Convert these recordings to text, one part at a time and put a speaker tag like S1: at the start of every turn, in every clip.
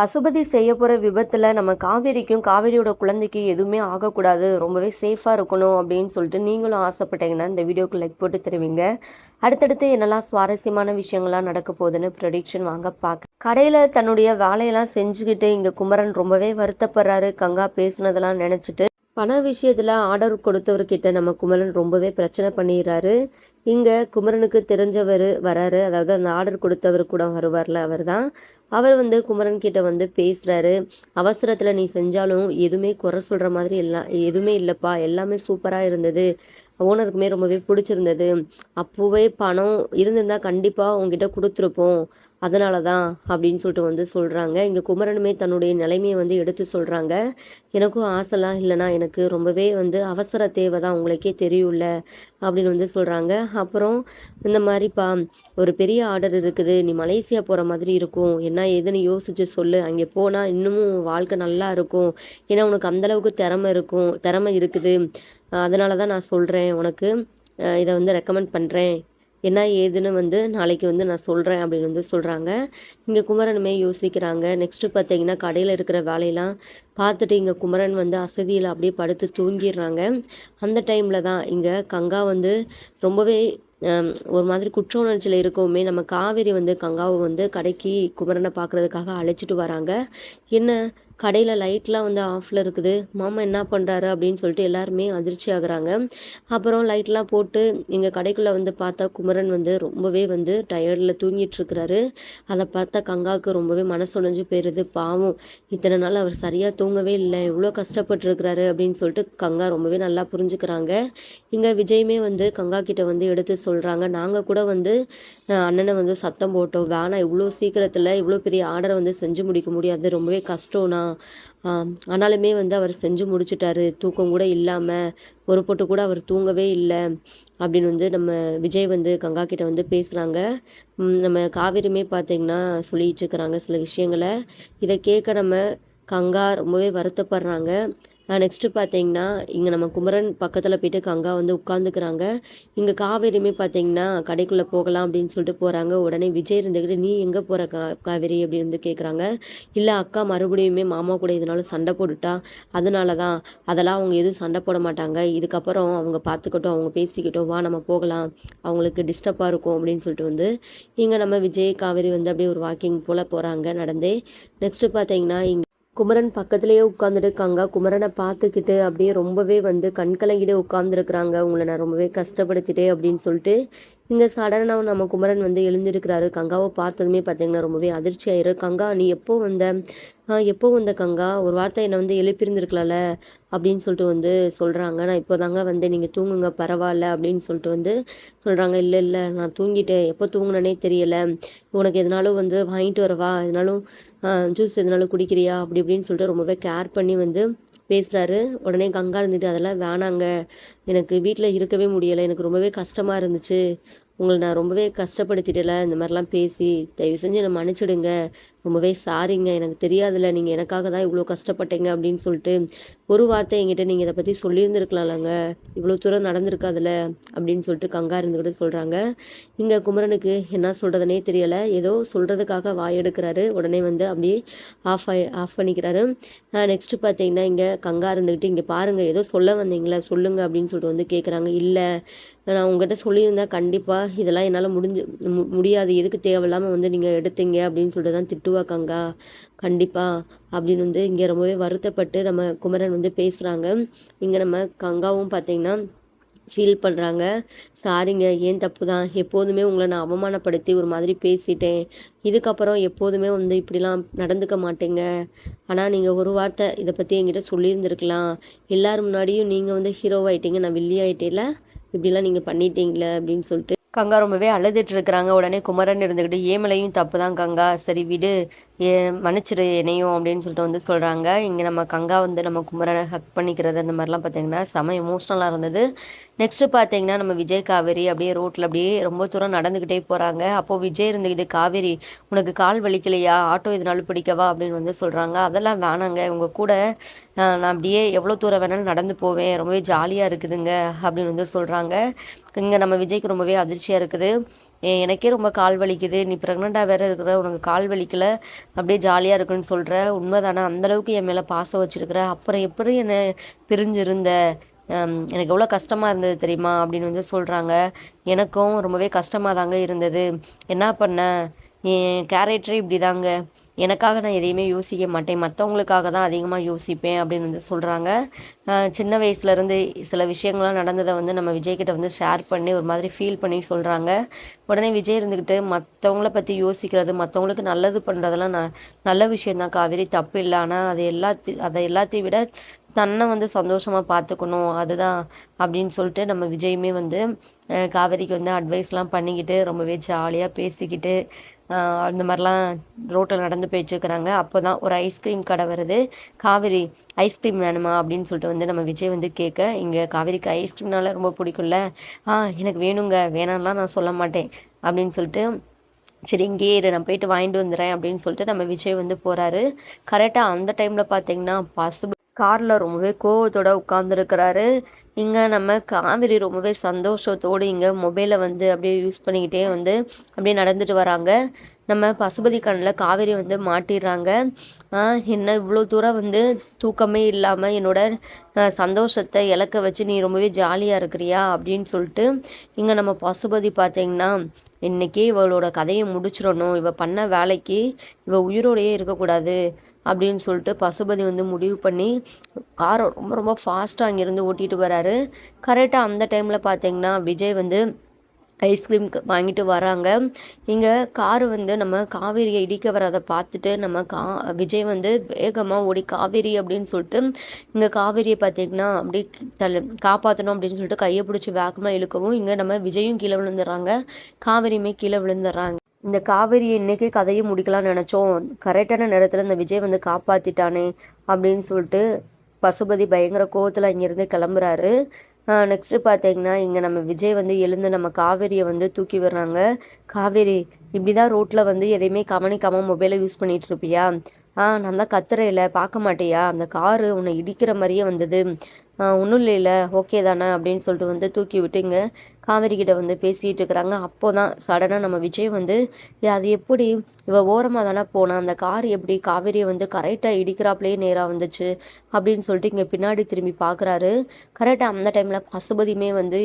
S1: பசுபதி செய்ய போகிற விபத்தில் நம்ம காவேரிக்கும் காவேரியோட குழந்தைக்கும் எதுவுமே ஆகக்கூடாது. ரொம்பவே சேஃபாக இருக்கணும் அப்படின்னு சொல்லிட்டு நீங்களும் ஆசைப்பட்டீங்கன்னா இந்த வீடியோக்கு லைக் போட்டு தருவீங்க. அடுத்தடுத்து என்னெல்லாம் சுவாரஸ்யமான விஷயங்கள்லாம் நடக்க போகுதுன்னு ப்ரொடிக்ஷன் வாங்க பார்க்க கடையில் தன்னுடைய வேலையெல்லாம் செஞ்சுக்கிட்டு இங்கே குமரன் ரொம்பவே வருத்தப்படுறாரு. கங்கா பேசுனதெல்லாம் நினச்சிட்டு பண விஷயத்தில் ஆர்டர் கொடுத்தவர்கிட்ட நம்ம குமரன் ரொம்பவே பிரச்சனை பண்ணிடுறாரு. இங்கே குமரனுக்கு தெரிஞ்சவர் வராரு. அதாவது அந்த ஆர்டர் கொடுத்தவர் கூட வருவார்ல அவர் தான் அவர் வந்து குமரன் கிட்ட வந்து பேசுகிறாரு அவசரத்தில் நீ செஞ்சாலும் எதுவுமே குறை சொல்கிற மாதிரி எல்லாம் எதுவுமே இல்லைப்பா. எல்லாமே சூப்பராக இருந்தது. ஓனருக்குமே ரொம்பவே பிடிச்சிருந்தது. அப்போவே பணம் இருந்திருந்தால் கண்டிப்பாக உங்ககிட்ட கொடுத்துருப்போம். அதனால தான் அப்படின்னு சொல்லிட்டு வந்து சொல்கிறாங்க இங்கே குமரனுமே தன்னுடைய நிலைமையை வந்து எடுத்து சொல்கிறாங்க எனக்கும் ஆசைலாம் இல்லைனா எனக்கு ரொம்பவே வந்து அவசர தேவை தான் உங்களுக்கே தெரியும்ல அப்படின்னு வந்து சொல்கிறாங்க அப்புறம் இந்த மாதிரிப்பா ஒரு பெரிய ஆர்டர் இருக்குது நீ மலேசியா போகிற மாதிரி இருக்கும். என்ன ஏதுன்னு யோசிச்சு சொல்லு. அங்கே போனால் இன்னமும் வாழ்க்கை நல்லா இருக்கும். ஏன்னா உனக்கு அந்தளவுக்கு திறமை இருக்கும் திறமை இருக்குது. அதனால தான் நான் சொல்கிறேன் உனக்கு. இதை வந்து ரெக்கமெண்ட் பண்ணுறேன் என்ன ஏதுன்னு வந்து நாளைக்கு வந்து நான் சொல்கிறேன் அப்படின்னு வந்து சொல்கிறாங்க இங்கே குமரனுமே யோசிக்கிறாங்க. நெக்ஸ்ட்டு பார்த்தீங்கன்னா கடையில் இருக்கிற வேலையெல்லாம் பார்த்துட்டு இங்கே குமரன் வந்து அசதியில் அப்படியே படுத்து தூங்கிடுறாங்க. அந்த டைமில் தான் இங்கே கங்கா வந்து ரொம்பவே ஒரு மாதிரி குற்ற உணர்ச்சியில் இருக்கவுமே நம்ம காவேரி வந்து கங்காவை வந்து கடைக்கு குமரனை பார்க்குறதுக்காக அழைச்சிட்டு வராங்க. என்ன கடையில் லைட்லாம் வந்து ஆஃபில் இருக்குது. மாமா என்ன பண்ணுறாரு அப்படின்னு சொல்லிட்டு எல்லாருமே அதிர்ச்சி ஆகுறாங்க. அப்புறம் லைட்லாம் போட்டு எங்கள் கடைக்குள்ளே வந்து பார்த்தா குமரன் வந்து ரொம்பவே வந்து டயர்டில் தூங்கிட்டுருக்கிறாரு அதை பார்த்தா கங்காவுக்கு ரொம்பவே மனசுடைஞ்சு போயிடுது பாவம் இத்தனை நாள் அவர் சரியாக தூங்கவே இல்லை. இவ்வளோ கஷ்டப்பட்டுருக்கிறாரு அப்படின்னு சொல்லிட்டு கங்கா ரொம்பவே நல்லா புரிஞ்சுக்கிறாங்க. இங்கே விஜயுமே வந்து கங்கா கிட்ட வந்து எடுத்து சொல்கிறாங்க நாங்கள் கூட வந்து அண்ணனை வந்து சத்தம் போட்டோம். வேணாம் இவ்வளோ சீக்கிரத்தில் இவ்வளோ பெரிய ஆர்டரை வந்து செஞ்சு முடிக்க முடியாது. ரொம்பவே கஷ்டம்னா ஆனாலுமே வந்து அவர் செஞ்சு முடிச்சிட்டாரு. தூக்கம் கூட இல்லாமல் ஒரு பொட்டு கூட அவர் தூங்கவே இல்லை அப்படின்னு வந்து நம்ம விஜய் வந்து கங்கா கிட்ட வந்து பேசுகிறாங்க நம்ம காவேரியுமே பார்த்தீங்கன்னா சொல்லிட்டு இருக்கிறாங்க சில விஷயங்களை. இதை கேட்க நம்ம கங்கா ரொம்பவே வருத்தப்படுறாங்க. நெக்ஸ்ட்டு பார்த்தீங்கன்னா இங்கே நம்ம குமரன் பக்கத்தில் போயிட்டு கங்கா வந்து உட்காந்துக்கிறாங்க இங்கே காவேரியுமே பார்த்தீங்கன்னா கடைக்குள்ளே போகலாம் அப்படின்னு சொல்லிட்டு போகிறாங்க உடனே விஜய் இருந்துக்கிட்டு நீ எங்கே போகிற கா காவேரி? அப்படின்னு வந்து கேட்குறாங்க இல்லை அக்கா மறுபடியுமே மாமா கூட இதனால சண்டை போட்டுட்டா. அதனால தான் அதெல்லாம் அவங்க எதுவும் சண்டை போட மாட்டாங்க. இதுக்கப்புறம் அவங்க பார்த்துக்கட்டும் அவங்க பேசிக்கிட்டோம் வா நம்ம போகலாம். அவங்களுக்கு டிஸ்டர்பாக இருக்கும் அப்படின்னு சொல்லிட்டு வந்து இங்கே நம்ம விஜய் காவேரி வந்து அப்படியே ஒரு வாக்கிங் போல் போகிறாங்க நடந்தே. நெக்ஸ்ட்டு பார்த்தீங்கன்னா இங்கே குமரன் பக்கத்துலேயே உட்காந்துருக்காங்க குமரனை பார்த்துக்கிட்டு அப்படியே ரொம்பவே வந்து கண்கலங்கிட்டு உட்காந்துருக்குறாங்க உங்களை நான் ரொம்பவே கஷ்டப்படுத்திட்டேன் அப்படின்னு சொல்லிட்டு இங்கே சடனாக நம்ம குமரன் வந்து எழுந்திருக்கிறாரு. கங்காவை பார்த்ததுமே பார்த்தீங்கன்னா ரொம்பவே அதிர்ச்சி ஆயிரு. கங்கா நீ எப்போ வந்த? எப்போ வந்த கங்கா? ஒரு வார்த்தை என்னை வந்து எழுப்பியிருந்துருக்கலாம்ல? அப்படின்னு சொல்லிட்டு வந்து சொல்கிறாங்க நான் இப்போ தாங்க வந்து நீங்கள் தூங்குங்க. பரவாயில்ல. அப்படின்னு சொல்லிட்டு வந்து சொல்கிறாங்க இல்லை இல்லை. நான் தூங்கிட்டேன். எப்போ தூங்கினேனே தெரியலை. உனக்கு எதனாலும் வந்து வாங்கிட்டு வரவா? எதனாலும் ஜூஸ் எதனாலும் குடிக்கிறியா? அப்படி இப்படின்னு சொல்லிட்டு ரொம்பவே கேர் பண்ணி வந்து பேசுகிறாரு உடனே கங்கா இருந்துட்டு அதெல்லாம் வேணாங்க. எனக்கு வீட்டில் இருக்கவே முடியலை. எனக்கு ரொம்பவே கஷ்டமாக இருந்துச்சு. உங்களை நான் ரொம்பவே கஷ்டப்படுத்திட்டல இந்த மாதிரிலாம் பேசி தயவு செஞ்சு என்னை மன்னிச்சிடுங்க. ரொம்பவே சாரிங்க. எனக்கு தெரியாதுல்ல நீங்கள் எனக்காக தான் இவ்வளோ கஷ்டப்பட்டீங்க அப்படின்னு சொல்லிட்டு ஒரு வார்த்தை என்கிட்ட நீங்கள் இதை பற்றி சொல்லியிருந்துருக்கலாம்லங்க. இவ்வளோ தூரம் நடந்திருக்காதுல்ல அப்படின்னு சொல்லிட்டு கங்கா இருந்துக்கிட்டு சொல்கிறாங்க இங்கே குமரனுக்கு என்ன சொல்கிறதுனே தெரியலை. ஏதோ சொல்கிறதுக்காக வாய் எடுக்கிறாரு. உடனே வந்து அப்படியே ஆஃப் ஆகி ஆஃப் பண்ணிக்கிறாரு. நெக்ஸ்ட்டு பார்த்தீங்கன்னா இங்கே கங்கா இருந்துக்கிட்டு இங்கே பாருங்கள் ஏதோ சொல்ல வந்தீங்களே சொல்லுங்கள் அப்படின்னு சொல்லிட்டு வந்து கேட்குறாங்க இல்லை நான் உங்கள்கிட்ட சொல்லியிருந்தா கண்டிப்பாக இதெல்லாம் என்னால் முடிஞ்சு முடியாது. எதுக்கு தேவையில்லாமல் வந்து நீங்கள் எடுத்தீங்க அப்படின்னு சொல்லிட்டு தான் திட்டுவாக்காங்க. கண்டிப்பாக அப்படின்னு வந்து இங்கே ரொம்பவே வருத்தப்பட்டு நம்ம குமரன் வந்து பேசுகிறாங்க இங்கே நம்ம கங்காவும் பார்த்தீங்கன்னா ஃபீல் பண்ணுறாங்க சாரிங்க ஏன் தப்பு தான்? எப்போதுமே உங்களை நான் அவமானப்படுத்தி ஒரு மாதிரி பேசிட்டேன். இதுக்கப்புறம் எப்போதுமே வந்து இப்படிலாம் நடந்துக்க மாட்டேங்க. ஆனால் நீங்கள் ஒரு வார்த்தை இதை பற்றி என்கிட்ட சொல்லியிருந்துருக்கலாம். எல்லோரும் முன்னாடியும் நீங்கள் வந்து ஹீரோவாயிட்டீங்க நான் வில்லி ஆகிட்டேல இப்படிலாம் நீங்கள் பண்ணிட்டீங்களே அப்படின்னு சொல்லிட்டு கங்கா ரொம்பவே அழுதுட்டு இருக்கிறாங்க. உடனே குமரன் இருந்துக்கிட்டு ஏமலையும் தப்பு தான் கங்கா? சரி விடு. மன்னிச்சிரு என்னையும் அப்படின்னு சொல்லிட்டு வந்து சொல்கிறாங்க இங்கே நம்ம கங்கா வந்து நம்ம குமரனை ஹக் பண்ணிக்கிறது அந்த மாதிரிலாம் பார்த்தீங்கன்னா செம எமோஷ்னலாக இருந்தது. நெக்ஸ்ட்டு பார்த்தீங்கன்னா நம்ம விஜய் காவேரி அப்படியே ரோட்டில் அப்படியே ரொம்ப தூரம் நடந்துக்கிட்டே போகிறாங்க அப்போது விஜய் இருந்துக்கிட்டு காவேரி உனக்கு கால் வலிக்கலையா? ஆட்டோ இதனாலும் பிடிக்கவா? அப்படின்னு வந்து சொல்கிறாங்க அதெல்லாம் வேணாங்க. உங்கள் கூட நான் அப்படியே எவ்வளோ தூரம் வேணாலும் நடந்து போவேன். ரொம்பவே ஜாலியாக இருக்குதுங்க அப்படின்னு வந்து சொல்கிறாங்க இங்கே நம்ம விஜய்க்கு ரொம்பவே அதிர்ச்சியாக இருக்குது. எனக்கே ரொம்ப கால் வலிக்குது. நீ ப்ரெக்னெண்ட்டாக வேறு இருக்கிற உனக்கு கால் வலிக்கல. அப்படியே ஜாலியாக இருக்குன்னு சொல்கிற உண்மைதானே? அந்தளவுக்கு என் மேலே பாசம் வச்சுருக்குற. அப்புறம் எப்படி என்னை பிரிஞ்சிருந்த? எனக்கு எவ்வளோ கஷ்டமாக இருந்தது தெரியுமா? அப்படின்னு வந்து சொல்கிறாங்க எனக்கும் ரொம்பவே கஷ்டமாக தாங்க இருந்தது. என்ன பண்ண? என் கேரக்டரே இப்படி தாங்க எனக்காக நான் எதையுமே யோசிக்க மாட்டேன். மற்றவங்களுக்காக தான் அதிகமாக யோசிப்பேன் அப்படின்னு வந்து சொல்கிறாங்க சின்ன வயசுலேருந்து சில விஷயங்கள்லாம் நடந்ததை வந்து நம்ம விஜய்கிட்ட வந்து ஷேர் பண்ணி ஒரு மாதிரி ஃபீல் பண்ணி சொல்கிறாங்க உடனே விஜய் இருந்துக்கிட்டு மற்றவங்கள பற்றி யோசிக்கிறது மற்றவங்களுக்கு நல்லது பண்ணுறதெல்லாம் ந நல்ல விஷயந்தான் காவேரி. தப்பு இல்லை. ஆனால் அது எல்லாத்தையும் அதை எல்லாத்தையும் விட தன்னை வந்து சந்தோஷமாக பார்த்துக்கணும். அதுதான். அப்படின்னு சொல்லிட்டு நம்ம விஜயுமே வந்து காவேரிக்கு வந்து அட்வைஸ்லாம் பண்ணிக்கிட்டு ரொம்பவே ஜாலியாக பேசிக்கிட்டு அந்த மாதிரிலாம் ரோட்டில் நடந்து போயிட்டுருக்குறாங்க அப்போ தான் ஒரு ஐஸ்கிரீம் கடை வருது. காவேரி ஐஸ்கிரீம் வேணுமா அப்படின்னு சொல்லிட்டு வந்து நம்ம விஜய் வந்து கேட்க இங்கே காவேரிக்கு ஐஸ்கிரீம்னால ரொம்ப பிடிக்கும்ல. ஆ எனக்கு வேணுங்க. வேணாம்லாம் நான் சொல்ல மாட்டேன். அப்படின்னு சொல்லிட்டு சரி இங்கேயே இரு. நான் போயிட்டு வாங்கிட்டு வந்துடுறேன். அப்படின்னு சொல்லிட்டு நம்ம விஜய் வந்து போகிறாரு கரெக்டாக அந்த டைமில் பார்த்தீங்கன்னா பசு காரில் ரொம்பவே கோவத்தோடு உட்காந்துருக்கிறாரு இங்கே நம்ம காவிரி ரொம்பவே சந்தோஷத்தோடு இங்கே மொபைலை வந்து அப்படியே யூஸ் பண்ணிக்கிட்டே வந்து அப்படியே நடந்துட்டு வராங்க. நம்ம பசுபதி கண்ணில் காவேரி வந்து மாட்டிடுறாங்க. என்ன இவ்வளோ தூரம் வந்து தூக்கமே இல்லாமல் என்னோட சந்தோஷத்தை இழக்க வச்சு நீ ரொம்பவே ஜாலியாக இருக்கிறியா அப்படின்னு சொல்லிட்டு இங்கே நம்ம பசுபதி பார்த்தீங்கன்னா இன்னைக்கே இவளோட கதையை முடிச்சிடணும். இவள் பண்ண வேலைக்கு இவள் உயிரோடையே இருக்கக்கூடாது. அப்படின்னு சொல்லிட்டு பசுபதி வந்து முடிவு பண்ணி காரை ரொம்ப ரொம்ப ஃபாஸ்ட்டாக அங்கேருந்து ஓட்டிகிட்டு வராரு. கரெக்டாக அந்த டைமில் பார்த்தீங்கன்னா விஜய் வந்து ஐஸ்கிரீம் வாங்கிட்டு வராங்க. இங்கே காரு வந்து நம்ம காவேரியை இடிக்க வரதை பார்த்துட்டு நம்ம கா விஜய் வந்து வேகமாக ஓடி காவேரி அப்படின்னு சொல்லிட்டு இங்கே காவேரியை பார்த்தீங்கன்னா அப்படியே தள்ள காப்பாற்றணும் அப்படின்னு சொல்லிட்டு கையை பிடிச்சி வேகமாக இழுக்கவும் இங்கே நம்ம விஜயும் கீழே விழுந்துடுறாங்க. காவேரியுமே கீழே விழுந்துடுறாங்க. இந்த காவேரியை இன்னைக்கே கதையை முடிக்கலாம்னு நினச்சோம். கரெக்டான நேரத்தில் இந்த விஜய் வந்து காப்பாற்றிட்டானே அப்படின்னு சொல்லிட்டு பசுபதி பயங்கர கோவத்தில் இங்கேருந்து கிளம்புறாரு. நெக்ஸ்ட்டு பார்த்தீங்கன்னா இங்கே நம்ம விஜய் வந்து எழுந்து நம்ம காவேரியை வந்து தூக்கி விடுறாங்க. காவேரி இப்படி தான் ரோட்டில் வந்து எதையுமே கவனிக்காமல் மொபைலை யூஸ் பண்ணிகிட்டு இருப்பியா? ஆ நான் தான் கத்துறையில் பார்க்க மாட்டியா? அந்த காரு உன்னை இடிக்கிற மாதிரியே வந்தது. ஒன்றும் இல்லைல்ல ஓகே தானே? அப்படின்னு சொல்லிட்டு வந்து தூக்கி விட்டுங்க. காவேரி கிட்ட வந்து பேசிகிட்டு இருக்கிறாங்க. அப்போ தான் சடனாக நம்ம விஜய் வந்து அது எப்படி? இவள் ஓரமாக தானே போனால் அந்த கார் எப்படி? காவேரியை வந்து கரெக்டாக இடிக்கிறாப்லேயே நேராக வந்துச்சு அப்படின்னு சொல்லிட்டு இங்கே பின்னாடி திரும்பி பார்க்குறாரு கரெக்டாக அந்த டைமில் பசுபதியுமே வந்து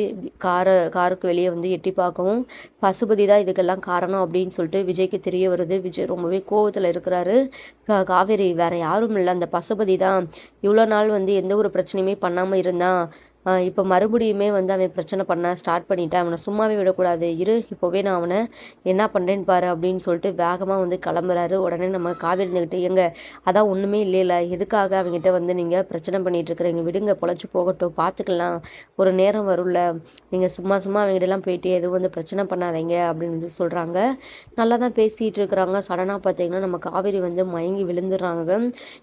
S1: காரை காருக்கு வெளியே வந்து எட்டி பார்க்கவும் பசுபதி தான் இதுக்கெல்லாம் காரணம் அப்படின்னு சொல்லிட்டு விஜய்க்கு தெரிய வருது. விஜய் ரொம்பவே கோவத்தில் இருக்கிறாரு. காவேரி வேறு யாரும் இல்லை. அந்த பசுபதி தான் இவ்வளோ நாள் வந்து எந்த ஒரு பிரச்சனையுமே பண்ணாமல் இல்லாமல் இருந்தால் இப்போ மறுபடியுமே வந்து அவன் பிரச்சனை பண்ண ஸ்டார்ட் பண்ணிட்டான் அவனை சும்மாவே விடக்கூடாது. இரு இப்போவே நான் அவனை என்ன பண்ணுறேன்னு பாரு அப்படின்னு சொல்லிட்டு வேகமாக வந்து கிளம்புறாரு. உடனே நம்ம காவி இருந்துக்கிட்டு எங்க அதான் ஒன்றுமே இல்லையில எதுக்காக அவங்ககிட்ட வந்து நீங்கள் பிரச்சனை பண்ணிகிட்டு இருக்கிறீங்க? விடுங்க பொழைச்சி போகட்டும். பார்த்துக்கலாம் ஒரு நேரம் வரும்ல. நீங்கள் சும்மா சும்மா அவங்ககிட்டலாம் போயிட்டு எதுவும் வந்து பிரச்சனை பண்ணாதீங்க அப்படின்னு வந்து சொல்கிறாங்க நல்லா தான் பேசிகிட்டு இருக்கிறாங்க சடனாக பார்த்தீங்கன்னா நம்ம காவேரி வந்து மயங்கி விழுந்துடுறாங்க.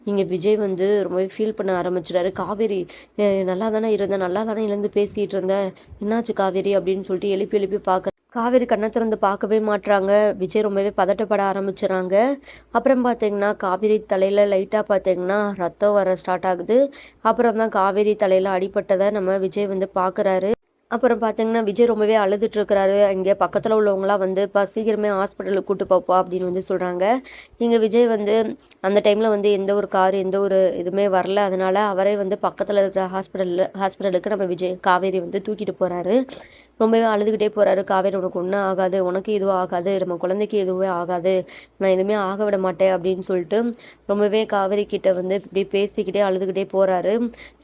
S1: இங்கே விஜய் வந்து ரொம்பவே ஃபீல் பண்ண ஆரம்பிச்சிட்டாரு. காவேரி நல்லா தானே இருந்தால் நல்லா நல்லா தானே இருந்து பேசிகிட்டு இருந்த? என்னாச்சு காவேரி அப்படின்னு சொல்லிட்டு எழுப்பி எழுப்பி பார்க்க காவேரி கண்ணை திறந்து பார்க்கவே மாட்றாங்க. விஜய் ரொம்பவே பதட்டப்பட ஆரம்பிச்சுறாங்க. அப்புறம் பார்த்தீங்கன்னா காவேரி தலையில் லைட்டாக பார்த்தீங்கன்னா ரத்தம் வர ஸ்டார்ட் ஆகுது. அப்புறம் தான் காவேரி தலையில் அடிபட்டதை நம்ம விஜய் வந்து பார்க்குறாரு. அப்புறம் பார்த்தீங்கன்னா விஜய் ரொம்பவே அழுதுட்டு இருக்கிறாரு இங்கே பக்கத்தில் உள்ளவங்களாம் வந்து இப்போ சீக்கிரமே ஹாஸ்பிட்டலுக்கு கூட்டு போப்பா அப்படின்னு வந்து சொல்கிறாங்க இங்கே விஜய் வந்து அந்த டைமில் வந்து எந்த ஒரு கார் எந்த ஒரு இதுவுமே வரல. அதனால அவரே வந்து பக்கத்தில் இருக்கிற ஹாஸ்பிட்டலில் ஹாஸ்பிட்டலுக்கு நம்ம விஜய் காவேரி வந்து தூக்கிட்டு போகிறாரு ரொம்பவே அழுதுகிட்டே போகிறாரு காவேரி உனக்கு ஒன்றும் ஆகாது. உனக்கு எதுவும் ஆகாது. நம்ம குழந்தைக்கு எதுவுமே ஆகாது. நான் எதுவுமே ஆக விட மாட்டேன். அப்படின்னு சொல்லிட்டு ரொம்பவே காவேரி கிட்ட வந்து இப்படி பேசிக்கிட்டே அழுதுகிட்டே போகிறாரு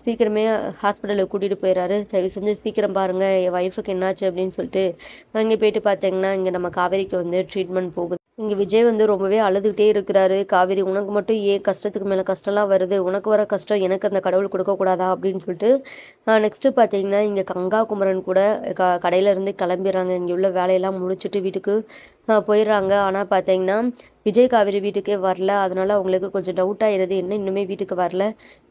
S1: சீக்கிரமே ஹாஸ்பிட்டலில் கூட்டிகிட்டு போயிடுறாரு தயவு செஞ்சு சீக்கிரம் பாருங்கள் என் ஒய்ஃபுக்கு என்னாச்சு? அப்படின்னு சொல்லிட்டு அங்கே போயிட்டு பார்த்தீங்கன்னா இங்கே நம்ம காவேரிக்கு வந்து ட்ரீட்மெண்ட் போகுது. இங்கே விஜய் வந்து ரொம்பவே அழுதுகிட்டே இருக்கிறாரு. காவேரி உனக்கு மட்டும் ஏன் கஷ்டத்துக்கு மேலே கஷ்டம்லாம் வருது? உனக்கு வர கஷ்டம் எனக்கு அந்த கடவுள் கொடுக்கக்கூடாதா அப்படின்னு சொல்லிட்டு நெக்ஸ்ட்டு பார்த்தீங்கன்னா இங்கே கங்கா குமரன் கூட க கடையிலேருந்து கிளம்பிடுறாங்க. இங்கே உள்ள வேலையெல்லாம் முடிச்சுட்டு வீட்டுக்கு போயிடுறாங்க. ஆனால் பார்த்தீங்கன்னா விஜய் காவேரி வீட்டுக்கே வரல. அதனால அவங்களுக்கு கொஞ்சம் டவுட் ஆயிடுது என்ன இன்னுமே வீட்டுக்கு வரல?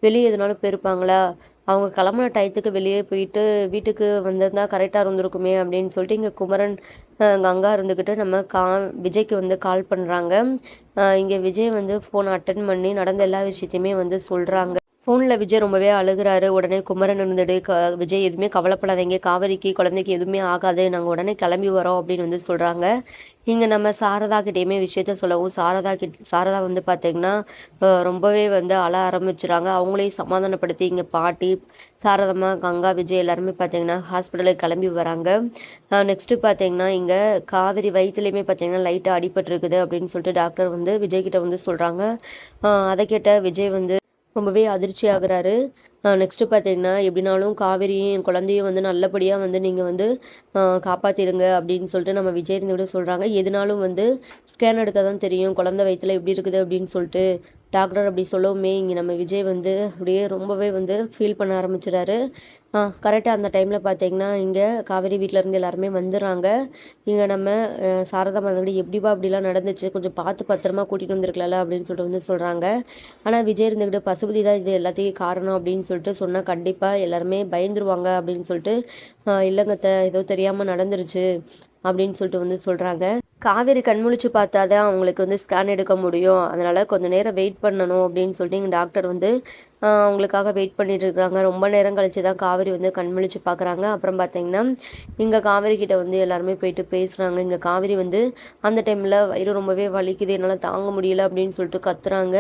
S1: வெளியே எதுனாலும் போயிருப்பாங்களா? அவங்க கிளம்புன டயத்துக்கு வெளியே போயிட்டு வீட்டுக்கு வந்திருந்தா கரெக்டாக இருந்திருக்குமே அப்படின்னு சொல்லிட்டு இங்கே குமரன் கங்கா இருந்துக்கிட்டு நம்ம கா விஜய்க்கு வந்து கால் பண்ணுறாங்க இங்கே விஜய் வந்து ஃபோன் அட்டன் பண்ணி நடந்த எல்லா விஷயத்தையுமே வந்து சொல்கிறாங்க ஃபோனில் விஜய் ரொம்பவே அழுகுறாரு. உடனே குமரன் இருந்துட்டு க விஜய் எதுவுமே கவலைப்படாதீங்க. காவேரிக்கு குழந்தைக்கு எதுவுமே ஆகாது. நாங்கள் உடனே கிளம்பி வரோம் அப்படின்னு வந்து சொல்கிறாங்க இங்கே நம்ம சாரதா கிட்டேயுமே விஷயத்த சொல்லவும் சாரதா கிட் சாரதா வந்து பார்த்திங்கன்னா ரொம்பவே வந்து அழ ஆரம்பிச்சுறாங்க. அவங்களையும் சமாதானப்படுத்தி இங்கே பாட்டி சாரதம்மா கங்கா விஜய் எல்லாருமே பார்த்திங்கன்னா ஹாஸ்பிட்டலுக்கு கிளம்பி வராங்க. நெக்ஸ்ட்டு பார்த்திங்கன்னா இங்கே காவிரி வயிற்றுலையுமே பார்த்திங்கன்னா லைட்டாக அடிபட்டுருக்குது அப்படின்னு சொல்லிட்டு டாக்டர் வந்து விஜய் கிட்ட வந்து சொல்கிறாங்க அதை கேட்ட விஜய் வந்து ரொம்பவே அதிர்ச்சி ஆகுறாரு. நெக்ஸ்ட்டு பார்த்தீங்கன்னா எப்படினாலும் காவேரியும் என் குழந்தையும் வந்து நல்லபடியாக வந்து நீங்கள் வந்து காப்பாற்றிடுங்க அப்படின்னு சொல்லிட்டு நம்ம விஜய் இருந்துவிட சொல்கிறாங்க எதுனாலும் வந்து ஸ்கேன் எடுக்க தான் தெரியும். குழந்தை வயிற்றுல எப்படி இருக்குது அப்படின்னு சொல்லிட்டு டாக்டர் அப்படி சொல்லவுமே இங்கே நம்ம விஜய் வந்து அப்படியே ரொம்பவே வந்து ஃபீல் பண்ண ஆரம்பிச்சிடாரு கரெக்டாக அந்த டைமில் பார்த்தீங்கன்னா இங்கே காவேரி வீட்டிலேருந்து எல்லாருமே வந்துடுறாங்க. இங்கே நம்ம சாரதா மதங்கடி எப்படிப்பா அப்படிலாம் நடந்துச்சு? கொஞ்சம் பார்த்து பத்திரமா கூட்டிகிட்டு வந்திருக்கலாம்ல அப்படின்னு சொல்லிட்டு வந்து சொல்கிறாங்க ஆனால் விஜய் இருந்துக்கிட்டு பசுபதி தான் இது எல்லாத்தையும் காரணம் அப்படின்னு சொல்லிட்டு சொன்னால் கண்டிப்பாக எல்லாருமே பயந்துருவாங்க அப்படின்னு சொல்லிட்டு இல்லைங்கத்தை ஏதோ தெரியாமல் நடந்துருச்சு அப்படின்னு சொல்லிட்டு வந்து சொல்கிறாங்க காவேரி கண்முழிச்சு பார்த்தா தான் அவங்களுக்கு வந்து ஸ்கேன் எடுக்க முடியும். அதனால் கொஞ்சம் நேரம் வெயிட் பண்ணணும் அப்படின்னு சொல்லிட்டு எங்கள் டாக்டர் வந்து அவங்களுக்காக வெயிட் பண்ணிட்டு இருக்காங்க ரொம்ப நேரம் கழித்து தான் காவேரி வந்து கண்மொழிச்சு பார்க்குறாங்க அப்புறம் பார்த்தீங்கன்னா இங்கே காவேரி கிட்ட வந்து எல்லாருமே போயிட்டு பேசுகிறாங்க இங்கே காவேரி வந்து அந்த டைமில் வயிறு ரொம்பவே வலிக்குது. என்னால் தாங்க முடியல அப்படின்னு சொல்லிட்டு கத்துறாங்க.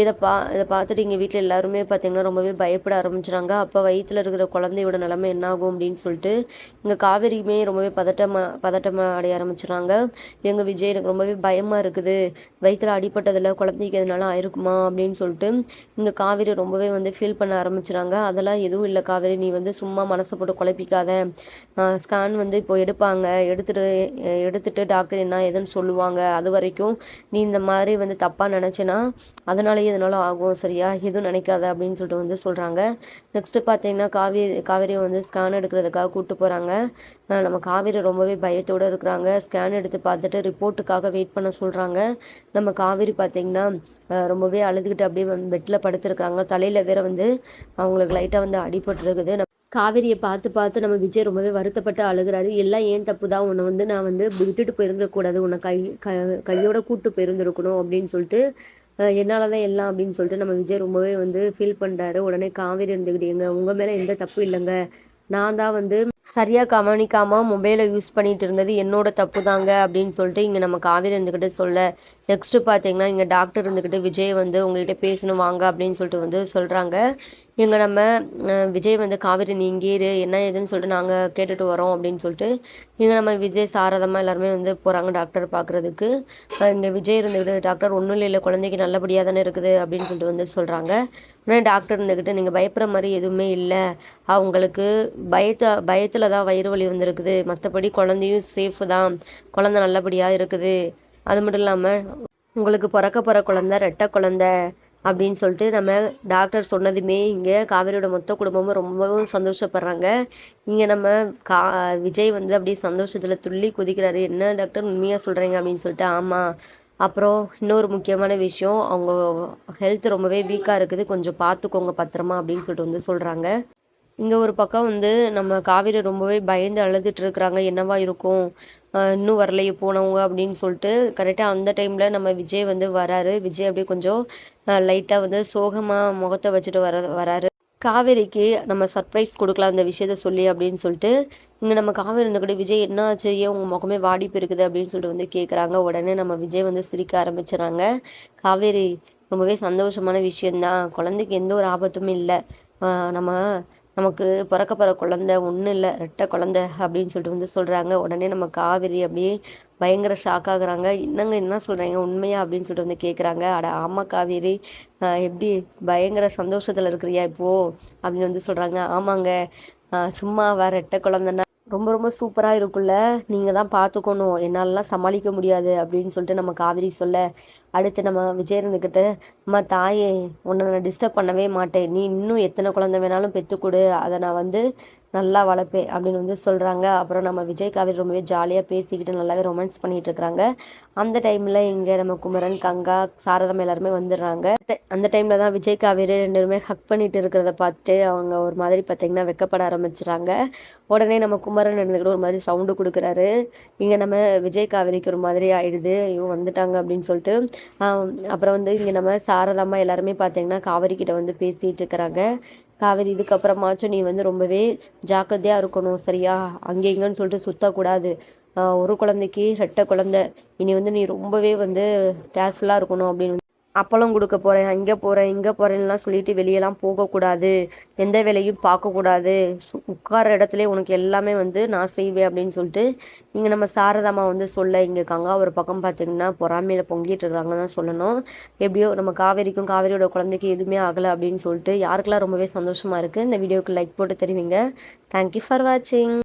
S1: இதை பா இதை பார்த்துட்டு இங்கே வீட்டில் எல்லாருமே பார்த்தீங்கன்னா ரொம்பவே பயப்பட ஆரம்பிச்சுறாங்க. அப்போ வயிற்றில் இருக்கிற குழந்தையோட நிலமை என்ன ஆகும் அப்படின்னு சொல்லிட்டு இங்கே காவேரியுமே ரொம்பவே பதட்டமாக பதட்டமாக அடைய ஆரம்பிச்சுறாங்க. எங்கள் விஜய் எனக்கு ரொம்பவே பயமாக இருக்குது. வயிற்றில் அடிப்பட்டதில் குழந்தைக்கு எதனால ஆயிருக்குமா அப்படின்னு சொல்லிட்டு இங்கே காவேரி ரொம்ப ரொம்பவே வந்து ஃபீல் பண்ண ஆரம்பிச்சிடாங்க அதெல்லாம் எதுவும் இல்லை காவேரி நீ வந்து சும்மா மனசை போட்டு குழப்பிக்காத. ஸ்கேன் வந்து இப்போ எடுப்பாங்க. எடுத்துட்டு எடுத்துட்டு டாக்டர் என்ன ஏதுன்னு சொல்லுவாங்க. அது வரைக்கும் நீ இந்த மாதிரி வந்து தப்பாக நினச்சினா அதனாலேயே இதனால ஆகும். சரியா? எதுவும் நினைக்காத அப்படின்னு சொல்லிட்டு வந்து சொல்கிறாங்க நெக்ஸ்ட்டு பார்த்தீங்கன்னா காவேரி காவேரியை வந்து ஸ்கேன் எடுக்கிறதுக்காக கூப்பிட்டு போகிறாங்க நம்ம காவேரி ரொம்பவே பயத்தோடு இருக்கிறாங்க. ஸ்கேன் எடுத்து பார்த்துட்டு ரிப்போர்ட்டுக்காக வெயிட் பண்ண சொல்கிறாங்க நம்ம காவேரி பார்த்திங்கன்னா ரொம்பவே அழுதுகிட்டு அப்படியே வந்து பெட்டில் படுத்துருக்காங்க. தலையில் வேற வந்து அவங்களுக்கு லைட்டாக வந்து அடிபட்டுருக்குது. காவேரியை பார்த்து பார்த்து நம்ம விஜய் ரொம்பவே வருத்தப்பட்டு அழுகிறாரு. எல்லாம் ஏன் தப்பு தான்? உன்னை வந்து நான் வந்து விட்டுட்டு போயிருந்துடக்கூடாது உன்னை கை க கையோட கூட்டு போயிருந்துருக்கணும் அப்படின்னு சொல்லிட்டு என்னால் தான் எல்லாம் அப்படின்னு சொல்லிட்டு நம்ம விஜய் ரொம்பவே வந்து ஃபீல் பண்ணுறாரு உடனே காவேரி இருந்துக்கிட்டீங்க உங்கள் மேலே எந்த தப்பு இல்லைங்க. நான் தான் வந்து சரியாக கவனிக்காமல் மொபைலை யூஸ் பண்ணிகிட்டு இருந்தது என்னோட தப்பு தாங்க அப்படின்னு சொல்லிட்டு இங்கே நம்ம காவேரி இருந்துக்கிட்டு சொல்ல. நெக்ஸ்ட்டு பார்த்தீங்கன்னா இங்கே டாக்டர் இருந்துக்கிட்டு விஜய் வந்து உங்ககிட்ட பேசணும் வாங்க அப்படின்னு சொல்லிட்டு வந்து சொல்கிறாங்க இங்கே நம்ம விஜய் வந்து காவேரி நீ இங்கே இரு என்ன ஏதுன்னு சொல்லிட்டு நாங்கள் கேட்டுட்டு வரோம் அப்படின்னு சொல்லிட்டு இங்கே நம்ம விஜய் சாரதமாக எல்லாருமே வந்து போகிறாங்க டாக்டர் பார்க்குறதுக்கு இங்கே விஜய் இருந்துக்கிட்டு டாக்டர் ஒன்றும் இல்லை குழந்தைக்கு நல்லபடியாக தானே இருக்குது அப்படின்னு சொல்லிட்டு வந்து சொல்கிறாங்க உடனே டாக்டர் இருந்துக்கிட்டு நீங்கள் பயப்படுற மாதிரி எதுவுமே இல்லை. அவங்களுக்கு பயத்தை பயத்தில் தான் வயிறு வலி வந்திருக்குது. மற்றபடி குழந்தையும் சேஃபு தான். குழந்த நல்லபடியாக இருக்குது. அது மட்டும் இல்லாமல் உங்களுக்கு பிறக்க போகிற குழந்த ரெட்டை குழந்த அப்படின்னு சொல்லிட்டு நம்ம டாக்டர் சொன்னதுமே இங்கே காவேரியோட மொத்த குடும்பமும் ரொம்பவும் சந்தோஷப்படுறாங்க. இங்கே நம்ம கா விஜய் வந்து அப்படியே சந்தோஷத்தில் துள்ளி குதிக்கிறாரு. என்ன டாக்டர் உண்மையாக சொல்கிறீங்க அப்படின்னு சொல்லிட்டு ஆமாம் அப்புறம் இன்னொரு முக்கியமான விஷயம் அவங்க ஹெல்த் ரொம்பவே வீக்காக இருக்குது. கொஞ்சம் பார்த்துக்கோங்க பத்திரமா அப்படின்னு சொல்லிட்டு வந்து சொல்கிறாங்க இங்கே ஒரு பக்கம் வந்து நம்ம காவேரி ரொம்பவே பயந்து அழுதுட்டு இருக்கிறாங்க. என்னவா இருக்கும்? இன்னும் வரலையே போனவங்க அப்படின்னு சொல்லிட்டு கரெக்டாக அந்த டைமில் நம்ம விஜய் வந்து வராரு. விஜய் அப்படியே கொஞ்சம் லைட்டாக வந்து சோகமாக முகத்தை வச்சுட்டு வர வராரு. காவேரிக்கு நம்ம சர்ப்ரைஸ் கொடுக்கலாம் இந்த விஷயத்த சொல்லி அப்படின்னு சொல்லிட்டு இங்கே நம்ம காவேரி கூட விஜய் என்ன ஆச்சு? ஏன் உங்கள் முகமே வாடி போயிருக்குது அப்படின்னு சொல்லிட்டு வந்து கேட்குறாங்க உடனே நம்ம விஜய் வந்து சிரிக்க ஆரம்பிச்சுறாங்க. காவேரி ரொம்பவே சந்தோஷமான விஷயந்தான் குழந்தைக்கு எந்த ஒரு ஆபத்தும் இல்லை. நம்ம நமக்கு பிறக்க பிற குழந்த ஒன்றும் இல்லை ரெட்டை குழந்த அப்படின்னு சொல்லிட்டு வந்து சொல்கிறாங்க உடனே நம்ம காவேரி அப்படியே பயங்கர ஷாக் ஆகுறாங்க. என்னங்க என்ன சொல்கிறீங்க உண்மையா அப்படின்னு சொல்லிட்டு வந்து கேட்குறாங்க அட ஆமாம் காவேரி. எப்படி பயங்கர சந்தோஷத்தில் இருக்கிறியா இப்போது அப்படின்னு வந்து சொல்கிறாங்க ஆமாங்க. சும்மா வேற ரெட்டை குழந்தைன்னா ரொம்ப ரொம்ப சூப்பராக இருக்குல்ல நீங்கள் தான் பார்த்துக்கணும் என்னாலலாம் சமாளிக்க முடியாது அப்படின்னு சொல்லிட்டு நம்ம காவிரி சொல்ல அடுத்து நம்ம விஜய் இருந்துக்கிட்டு அம்மா தாயே உன்னை நான் டிஸ்டர்ப் பண்ணவே மாட்டேன். நீ இன்னும் எத்தனை குழந்தை வேணாலும் பெற்றுக்கொடு அதை நான் வந்து நல்லா வளர்ப்பேன் அப்படின்னு வந்து சொல்கிறாங்க அப்புறம் நம்ம விஜய் காவேரி ரொம்பவே ஜாலியாக பேசிக்கிட்டு நல்லாவே ரொமான்ஸ் பண்ணிகிட்டு இருக்கிறாங்க. அந்த டைமில் இங்கே நம்ம குமரன் கங்கா சாரதம் எல்லாருமே வந்துடுறாங்க. அந்த டைமில் தான் விஜய் காவேரி ரெண்டு பேருமே ஹக் பண்ணிட்டு இருக்கிறத பார்த்து அவங்க ஒரு மாதிரி பார்த்திங்கன்னா வெக்கப்பட ஆரம்பிச்சிடுறாங்க. உடனே நம்ம குமரன் இருந்துக்கிட்டு ஒரு மாதிரி சவுண்டு கொடுக்குறாரு. இங்கே நம்ம விஜய் காவேரிக்கு ஒரு மாதிரி ஆயிடுது. ஐயோ வந்துட்டாங்க அப்படின்னு சொல்லிட்டு அப்புறம் வந்து இங்கே நம்ம சாரதாமா எல்லாருமே பார்த்தீங்கன்னா காவேரி கிட்ட வந்து பேசிகிட்டு இருக்கிறாங்க. காவேரி இதுக்கப்புறமாச்சும் நீ வந்து ரொம்பவே ஜாக்கிரதையாக இருக்கணும் சரியா? அங்கே இங்கேன்னு சொல்லிட்டு சுற்றக்கூடாது ஒரு குழந்தைக்கு ரெட்டை குழந்த. இனி வந்து நீ ரொம்பவே வந்து கேர்ஃபுல்லாக இருக்கணும் அப்படின்னு அப்பளம் கொடுக்க போகிறேன் அங்கே போகிறேன் இங்கே போகிறேன்லாம் சொல்லிட்டு வெளியெல்லாம் போகக்கூடாது. எந்த வேலையும் பார்க்கக்கூடாது. உட்கார இடத்துல உனக்கு எல்லாமே வந்து நான் செய்வேன் அப்படின்னு சொல்லிட்டு இங்கே நம்ம சாரதாமா வந்து சொல்ல இங்கே கங்கா ஒரு பக்கம் பார்த்திங்கன்னா பொறாமையில் பொங்கிட்டு இருக்காங்க தான் சொல்லணும். எப்படியோ நம்ம காவேரிக்கும் காவேரியோட குழந்தைக்கு எதுவுமே ஆகலை அப்படின்னு சொல்லிட்டு யாருக்கெல்லாம் ரொம்பவே சந்தோஷமாக இருக்குது இந்த வீடியோவுக்கு லைக் போட்டு தெரிவிங்க. தேங்க்யூ ஃபார் வாட்சிங்